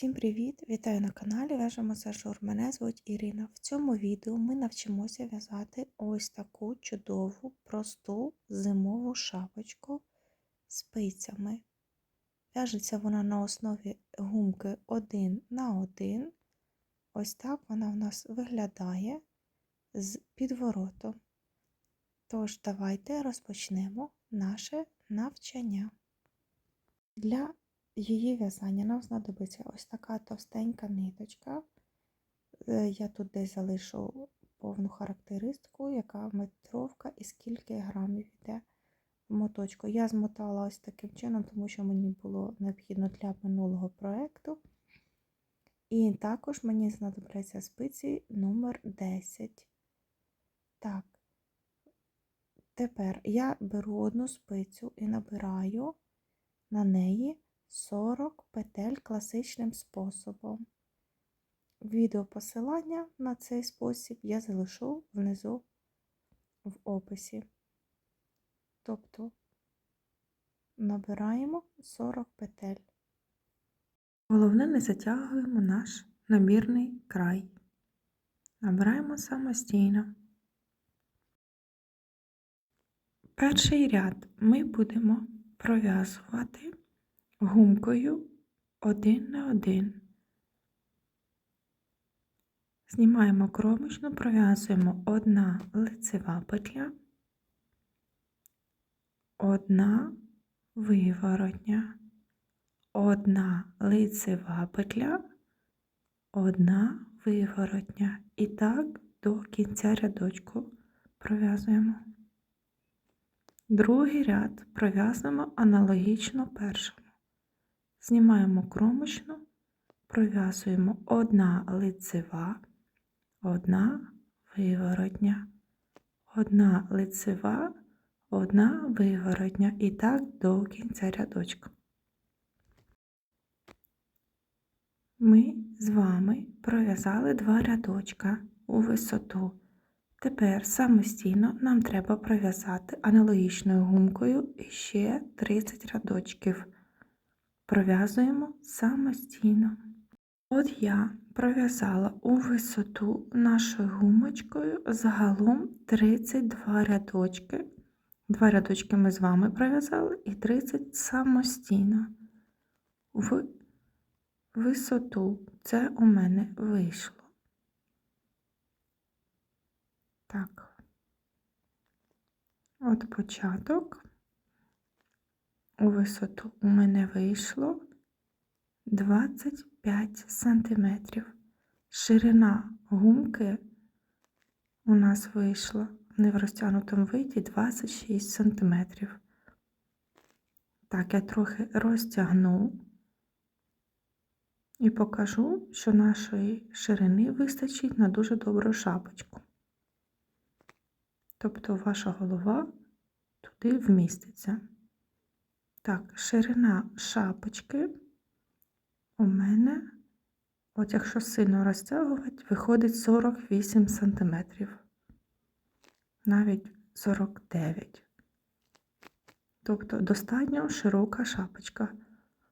Всім привіт! Вітаю на каналі Вежа Масажор. Мене звуть Ірина. В цьому відео ми навчимося в'язати ось таку чудову, просту зимову шапочку спицями. В'яжеться вона на основі гумки 1 на 1. Ось так вона в нас виглядає з підворотом. Тож, давайте розпочнемо наше навчання. Для її в'язання нам знадобиться ось така товстенька ниточка. Е, Я тут десь залишу повну характеристику, яка метровка і скільки грамів йде в моточку. Я змотала ось таким чином, тому що мені було необхідно для минулого проєкту. І також мені знадобляться спиці номер 10. Так, тепер я беру одну спицю і набираю на неї 40 петель класичним способом. Відео посилання на цей спосіб я залишу внизу в описі. Тобто набираємо 40 петель. Головне, не затягуємо наш набірний край. Набираємо самостійно. Перший ряд ми будемо пров'язувати гумкою один на один. Знімаємо кромочну, пров'язуємо одна лицева петля, одна виворотня, одна лицева петля, одна виворотня. І так до кінця рядочку пров'язуємо. Другий ряд пров'язуємо аналогічно першому. Знімаємо кромочну, пров'язуємо одна лицева, одна виворотня, одна лицева, одна виворотня і так до кінця рядочка. Ми з вами пров'язали два рядочка у висоту. Тепер самостійно нам треба пров'язати аналогічною гумкою ще 30 рядочків пров'язуємо самостійно. От я пров'язала у висоту нашою гумочкою загалом 32 рядочки. Два рядочки ми з вами пров'язали і 30 самостійно. В висоту це у мене вийшло. Так, от початок у висоту у мене вийшло 25 сантиметрів. Ширина гумки у нас вийшла не в розтягнутому виді 26 сантиметрів. Так, я трохи розтягну і покажу, що нашої ширини вистачить на дуже добру шапочку. Тобто ваша голова туди вміститься. Так, ширина шапочки у мене, от якщо сильно розтягувати, виходить 48 см, навіть 49 Тобто достатньо широка шапочка.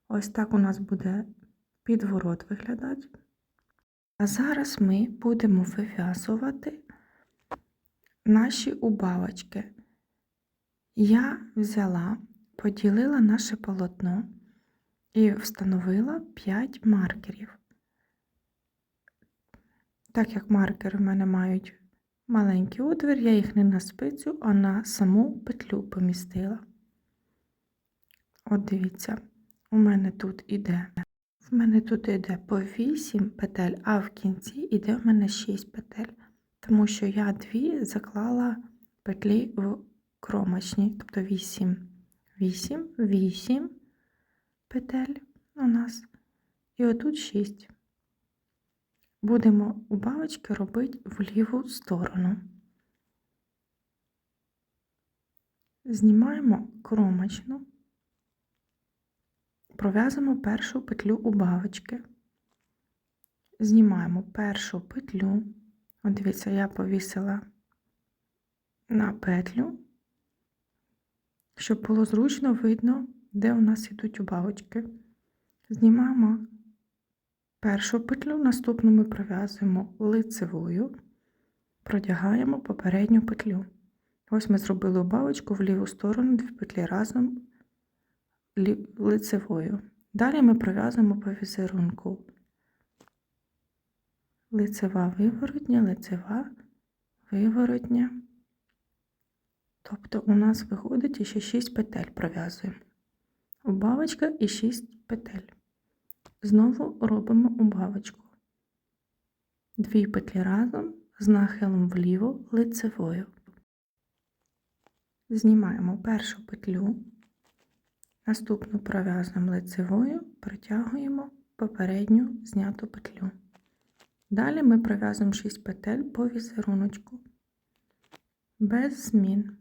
Ось так у нас буде підворот виглядати. А зараз ми будемо вив'язувати наші убавочки. Я взяла поділила наше полотно і встановила 5 маркерів. Так як маркери в мене мають маленький отвір, я їх не на спицю, а на саму петлю помістила. От дивіться, у мене тут іде. В мене тут іде по 8 петель, а в кінці іде в мене 6 петель, тому що я дві заклала петлі в кромочні, тобто 8. 8, 8 петель у нас. І отут 6. Будемо убавочки робити в ліву сторону. Знімаємо кромочну, пров'язуємо першу петлю убавочки, знімаємо першу петлю. От дивіться, я повісила на петлю щоб було зручно видно, де у нас йдуть убавочки. Знімаємо першу петлю, наступну ми пров'язуємо лицевою, продягаємо попередню петлю. Ось ми зробили убавочку в ліву сторону, дві петлі разом лицевою. Далі ми пров'язуємо по візерунку. Лицева виворотня, лицева, виворотня. Тобто у нас виходить ще 6 петель пров'язуємо. Убавочка і 6 петель. Знову робимо убавочку. Дві петлі разом з нахилом вліво лицевою. Знімаємо першу петлю, наступну пров'язуємо лицевою, протягуємо попередню зняту петлю. Далі ми пров'язуємо 6 петель по візеруночку без змін.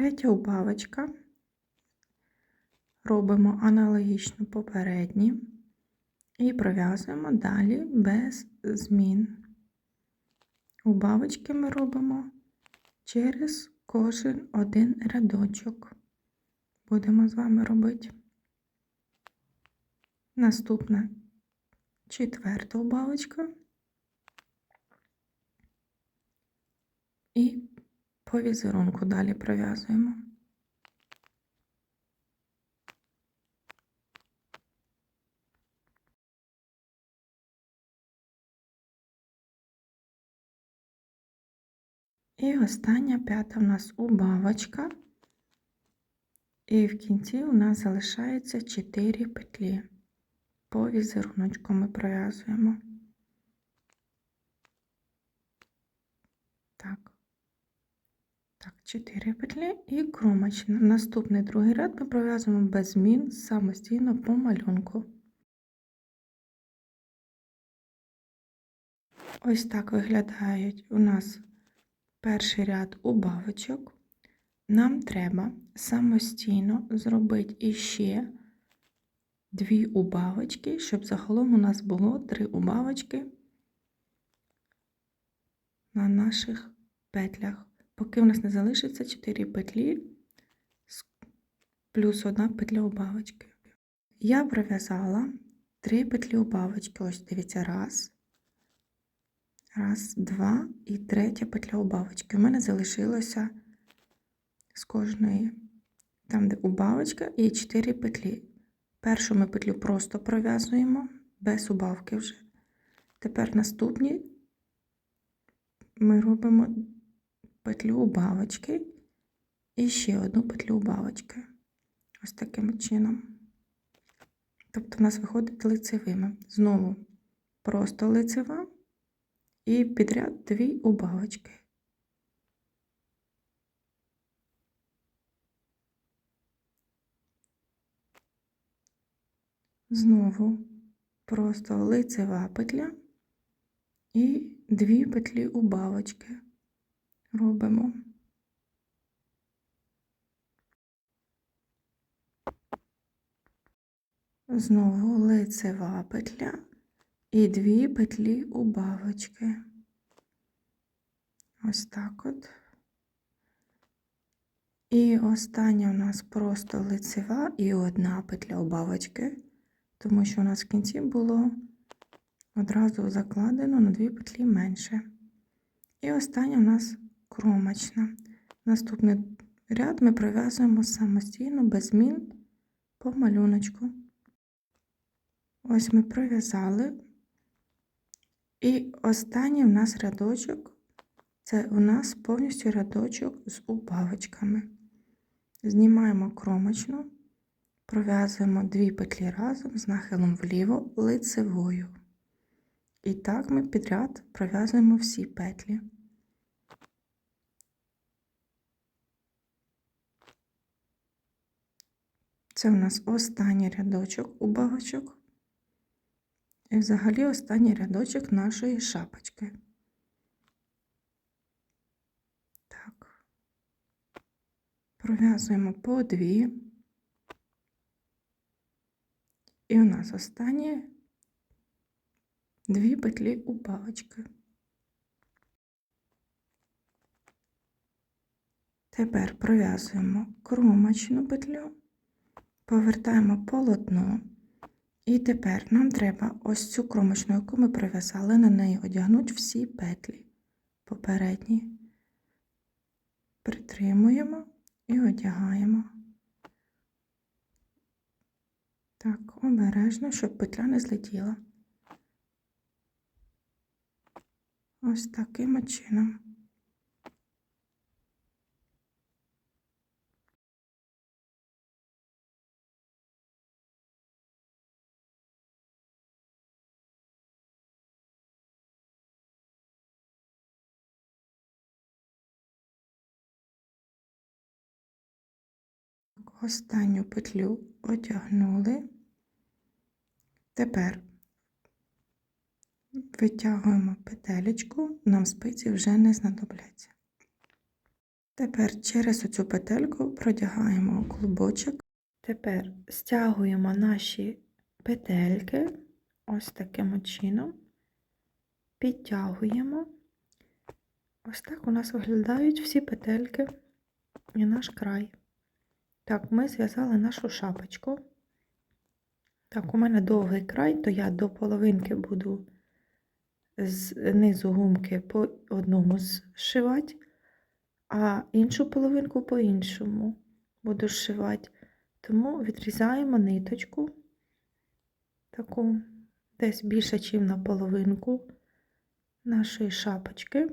Третя убавочка. Робимо аналогічно попередні і пров'язуємо далі без змін. Убавочки ми робимо через кожен один рядочок. Будемо з вами робити. Наступна четверта убавочка. І по візерунку далі пров'язуємо. І остання п'ята у нас убавочка. І в кінці у нас залишається 4 петлі. По візеруночку ми пров'язуємо. Так. Так, 4 петлі і кромочна. Наступний другий ряд ми пров'язуємо без змін самостійно по малюнку. Ось так виглядають у нас перший ряд убавочок. Нам треба самостійно зробити іще дві убавочки, щоб загалом у нас було три убавочки на наших петлях. Поки у нас не залишиться 4 петлі плюс одна петля убавочки. Я пров'язала 3 петлі убавочки. Ось дивіться, раз, раз, два і третя петля убавочки. У мене залишилося з кожної, там, де убавочка, і 4 петлі. Першу ми петлю просто пров'язуємо без убавки вже. Тепер наступні ми робимо петлю убавочки і ще одну петлю убавочки. Ось таким чином. Тобто у нас виходить лицевими. Знову просто лицева і підряд дві убавочки. Знову просто лицева петля і дві петлі убавочки робимо. Знову лицева петля і дві петлі убавочки. Ось так от. І остання у нас просто лицева і одна петля убавочки, тому що у нас в кінці було одразу закладено на дві петлі менше. І остання у нас кромочна. Наступний ряд ми пров'язуємо самостійно без змін по малюночку. Ось ми пров'язали. І останній у нас рядочок це у нас повністю рядочок з убавочками. Знімаємо кромочну, пров'язуємо дві петлі разом з нахилом вліво лицевою. І так ми підряд пров'язуємо всі петлі. Це у нас останній рядочок убавочок. І взагалі останній рядочок нашої шапочки. Так, пров'язуємо по дві. І у нас останні дві петлі у палички. Тепер пров'язуємо кромочну петлю, повертаємо полотно. І тепер нам треба ось цю кромочну, яку ми пров'язали, на неї одягнути всі петлі попередні. Притримуємо і одягаємо. Так, обережно, щоб петля не злетіла. Ось таким чином. Останню петлю одягнули. Тепер витягуємо петелечку, нам спиці вже не знадобляться. Тепер через оцю петельку продягаємо клубочок. Тепер стягуємо наші петельки ось таким чином, підтягуємо. Ось так у нас виглядають всі петельки і наш край. Так, ми зв'язали нашу шапочку. Так, у мене довгий край, то я до половинки буду з низу гумки по одному зшивати, а іншу половинку по іншому буду зшивати. Тому відрізаємо ниточку, таку десь більше, ніж на половинку нашої шапочки,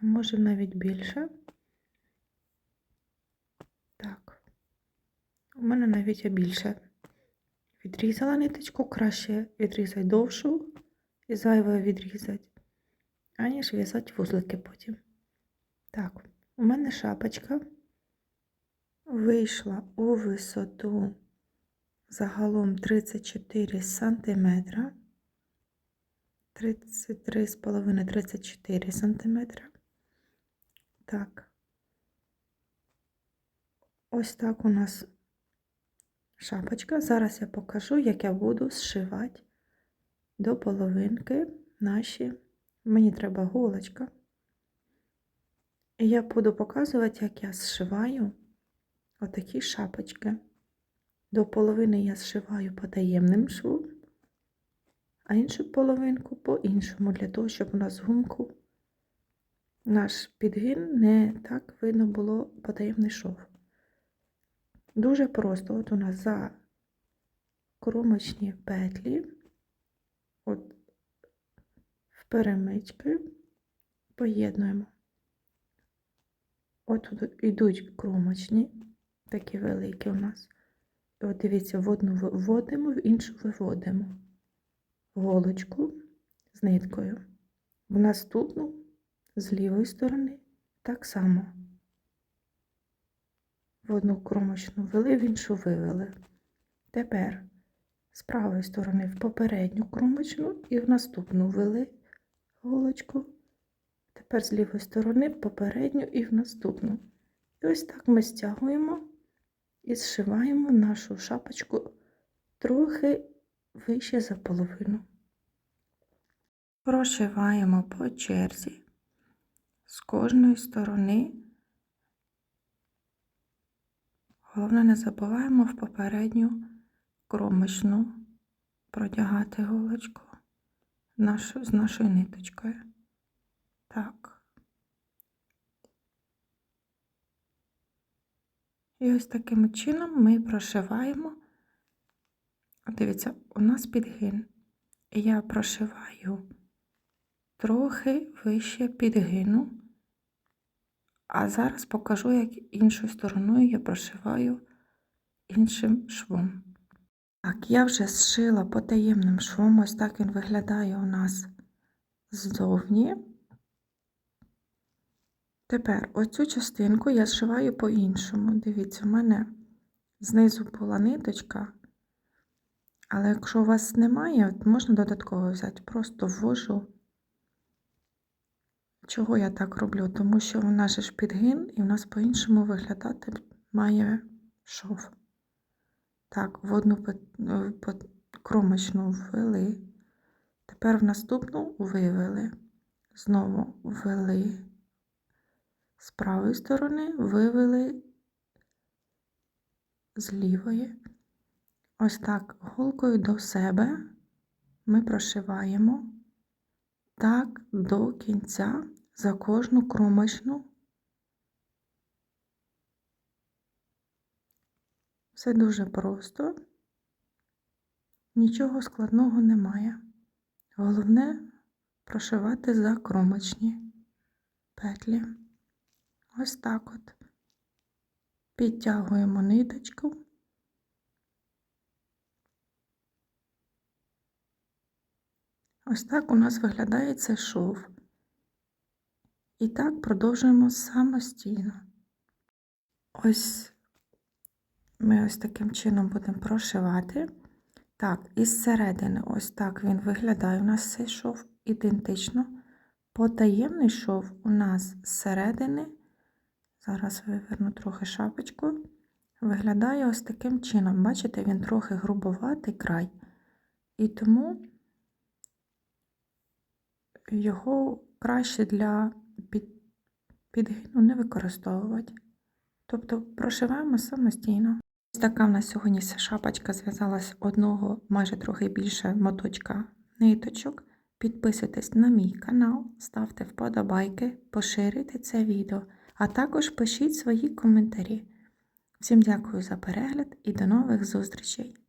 а може навіть більше. Так, у мене навіть більше. Відрізала ниточку, краще відрізати довшу і зайве відрізати, аніж в'язати вузлики потім. Так, у мене шапочка вийшла у висоту загалом 34 см, 33,5-34 см. Так. Ось так у нас шапочка. Зараз я покажу, як я буду зшивати до половинки наші. Мені треба голочка. І я буду показувати, як я зшиваю отакі шапочки. До половини я зшиваю по таємним шву, а іншу половинку по іншому, для того, щоб у нас гумку наш підгін не так видно було потаємний шов. Дуже просто, от у нас за кромочні петлі, от в перемички поєднуємо. От тут йдуть кромочні, такі великі у нас. І от дивіться, в одну вводимо, в іншу виводимо голочку з ниткою. В наступну з лівої сторони так само в одну кромочну ввели, в іншу вивели. Тепер з правої сторони в попередню кромочну і в наступну ввели голочку. Тепер з лівої сторони в попередню і в наступну. І ось так ми стягуємо і зшиваємо нашу шапочку трохи вище за половину. Прошиваємо по черзі з кожної сторони. Головне, не забуваємо в попередню кромочну продягати голочку з нашою ниточкою. Так. І ось таким чином ми прошиваємо. Дивіться, у нас підгин. Я прошиваю трохи вище підгину. А зараз покажу, як іншою стороною я прошиваю іншим швом. Так, я вже зшила потаємним швом, ось так він виглядає у нас ззовні. Тепер оцю частинку я зшиваю по-іншому. Дивіться, у мене знизу була ниточка, але якщо у вас немає, можна додатково взяти, просто ввожу. Чого я так роблю? Тому що же ж підгин і у нас по-іншому виглядати має шов. Так, в одну кромочну ввели. Тепер в наступну вивели. Знову ввели з правої сторони, вивели з лівої. Ось так голкою до себе ми прошиваємо так до кінця за кожну кромочну. Все дуже просто, нічого складного немає. Головне прошивати за кромочні петлі. Ось так от. Підтягуємо ниточку. Ось так у нас виглядає цей шов. І так продовжуємо самостійно. Ось ми ось таким чином будемо прошивати. Так, із середини ось так він виглядає. У нас цей шов ідентично. Потаємний шов у нас зсередини, зараз виверну трохи шапочку, виглядає ось таким чином. Бачите, він трохи грубоватий край. І тому його краще для підгину не використовувати. Тобто прошиваємо самостійно. Ось така в нас сьогодні шапочка зв'язалась одного, майже трохи більше моточка ниточок. Підписуйтесь на мій канал, ставте вподобайки, поширюйте це відео, а також пишіть свої коментарі. Всім дякую за перегляд і до нових зустрічей!